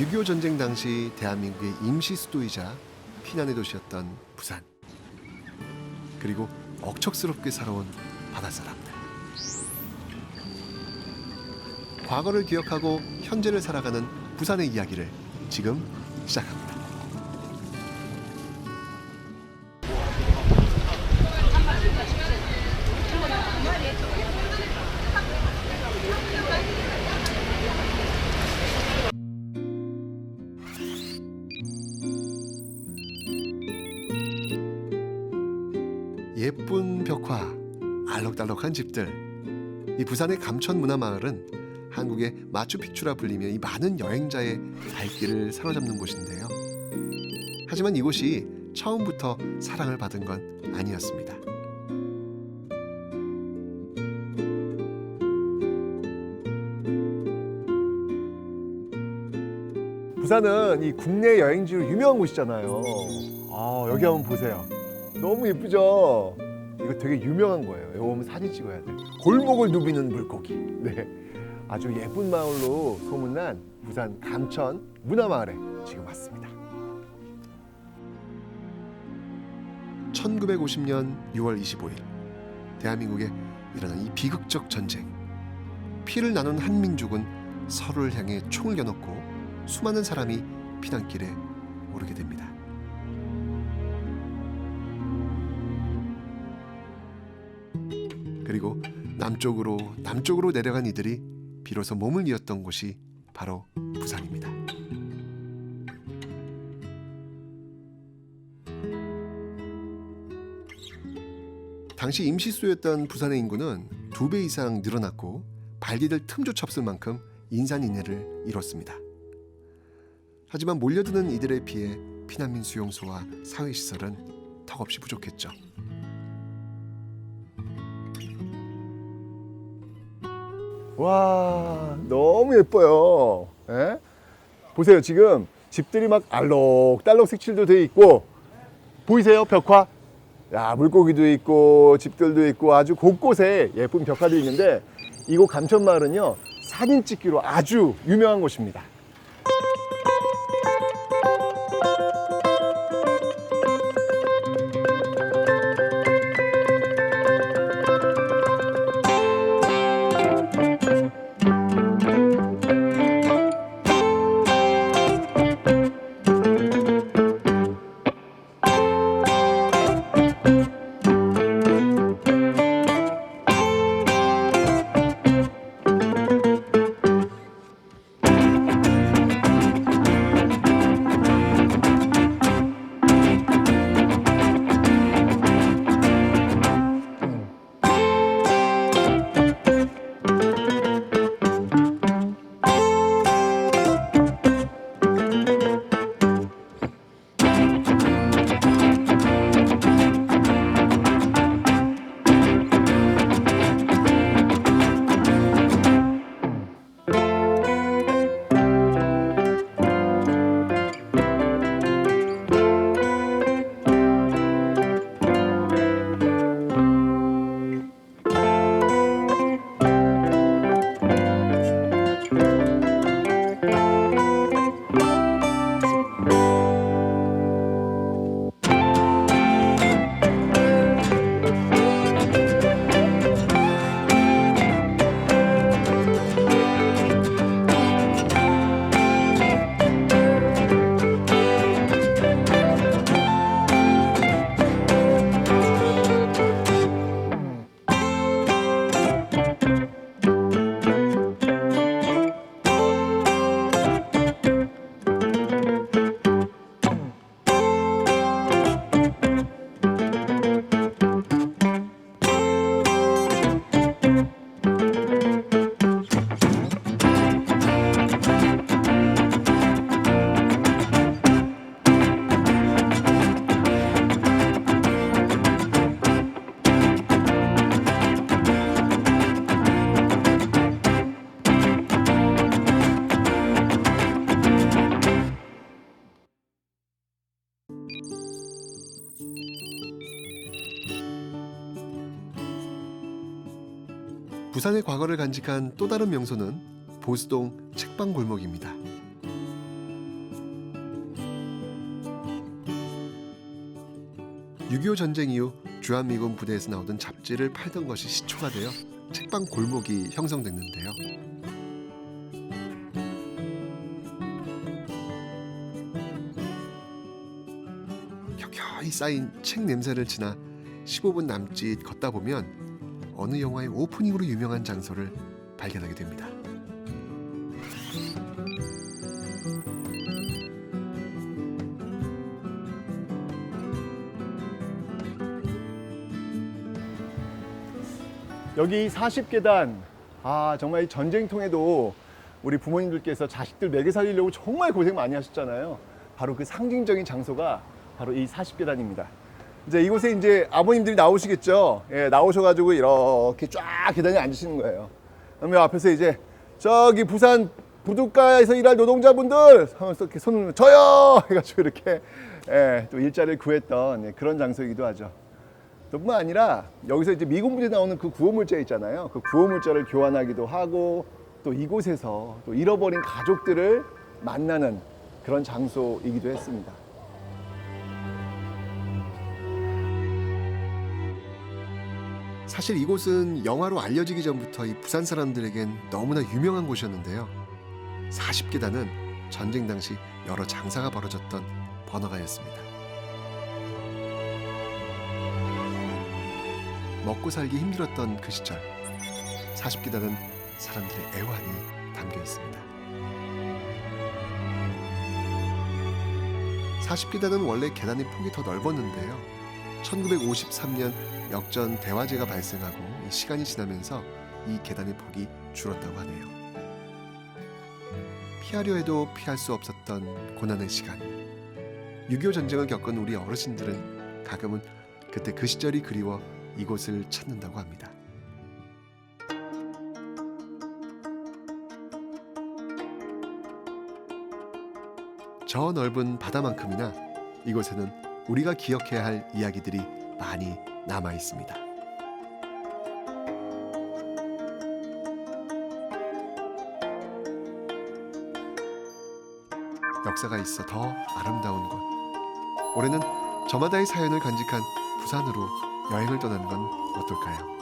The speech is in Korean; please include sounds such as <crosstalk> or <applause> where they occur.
6.25 전쟁 당시 대한민국의 임시 수도이자 피난의 도시였던 부산. 그리고 억척스럽게 살아온 바다 사람들. 과거를 기억하고 현재를 살아가는 부산의 이야기를 지금 시작합니다. 예쁜 벽화, 알록달록한 집들. 이 부산의 감천 문화 마을은 한국의 마추픽추라 불리며 이 많은 여행자의 발길을 사로잡는 곳인데요. 하지만 이곳이 처음부터 사랑을 받은 건 아니었습니다. 부산은 이 국내 여행지로 유명한 곳이잖아요. 아, 여기 한번 보세요. 너무 예쁘죠? 이거 되게 유명한 거예요. 여기 오면 사진 찍어야 돼. 골목을 누비는 물고기. 네. 아주 예쁜 마을로 소문난 부산 감천 문화마을에 지금 왔습니다. 1950년 6월 25일 대한민국에 일어난 이 비극적 전쟁 피를 나눈 한 민족은 서로를 향해 총을 겨누고 수많은 사람이 피난길에 오르게 됩니다. 그리고 남쪽으로 남쪽으로 내려간 이들이 비로소 몸을 이었던 곳이 바로 부산입니다. 당시 임시수였던 부산의 인구는 두 배 이상 늘어났고 발디딜 틈조차 없을 만큼 인산인해를 이뤘습니다. 하지만 몰려드는 이들에 비해 피난민 수용소와 사회시설은 턱없이 부족했죠. 와, 너무 예뻐요. 예? 보세요. 지금 집들이 막 알록달록 색칠도 돼 있고 보이세요? 벽화? 야, 물고기도 있고 집들도 있고 아주 곳곳에 예쁜 벽화도 있는데 이곳 감천마을은요. 사진 찍기로 아주 유명한 곳입니다. 부산의 과거를 간직한 또 다른 명소는 보수동 책방 골목입니다. 6.25 전쟁 이후 주한미군 부대에서 나오던 잡지를 팔던 것이 시초가 되어 책방 골목이 형성됐는데요. 켜켜이 쌓인 책 냄새를 지나 15분 남짓 걷다 보면 어느 영화의 오프닝으로 유명한 장소를 발견하게 됩니다. 여기 40계단 아 정말 이 전쟁통에도 우리 부모님들께서 자식들 먹여 살리려고 정말 고생 많이 하셨잖아요. 바로 그 상징적인 장소가 바로 이 40계단입니다. 이제 이곳에 이제 아버님들이 나오시겠죠. 예, 나오셔가지고 이렇게 쫙 계단에 앉으시는 거예요. 그러면 앞에서 이제 저기 부산 부둣가에서 일할 노동자분들 하면서 이렇게 손을 저요 <laughs> 해가지고 이렇게 예, 또 일자리를 구했던 예, 그런 장소이기도 하죠. 뿐만 아니라 여기서 이제 미군 부대 나오는 그 구호 물자 있잖아요. 그 구호 물자를 교환하기도 하고 또 이곳에서 또 잃어버린 가족들을 만나는 그런 장소이기도 했습니다. 사실 이곳은 영화로 알려지기 전부터 이 부산 사람들에겐 너무나 유명한 곳이었는데요. 40계단은 전쟁 당시 여러 장사가 벌어졌던 번화가였습니다. 먹고 살기 힘들었던 그 시절 40계단은 사람들의 애환이 담겨 있습니다. 40계단은 원래 계단의 폭이 더 넓었는데요. 1953년 역전 대화재가 발생하고 이 시간이 지나면서 이 계단의 폭이 줄었다고 하네요. 피하려 해도 피할 수 없었던 고난의 시간. 6.25 전쟁을 겪은 우리 어르신들은 가끔은 그때 그 시절이 그리워 이곳을 찾는다고 합니다. 저 넓은 바다만큼이나 이곳에는 우리가 기억해야 할 이야기들이 많이 남아 있습니다. 역사가 있어 더 아름다운 곳. 올해는 저마다의 사연을 간직한 부산으로 여행을 떠나는 건 어떨까요?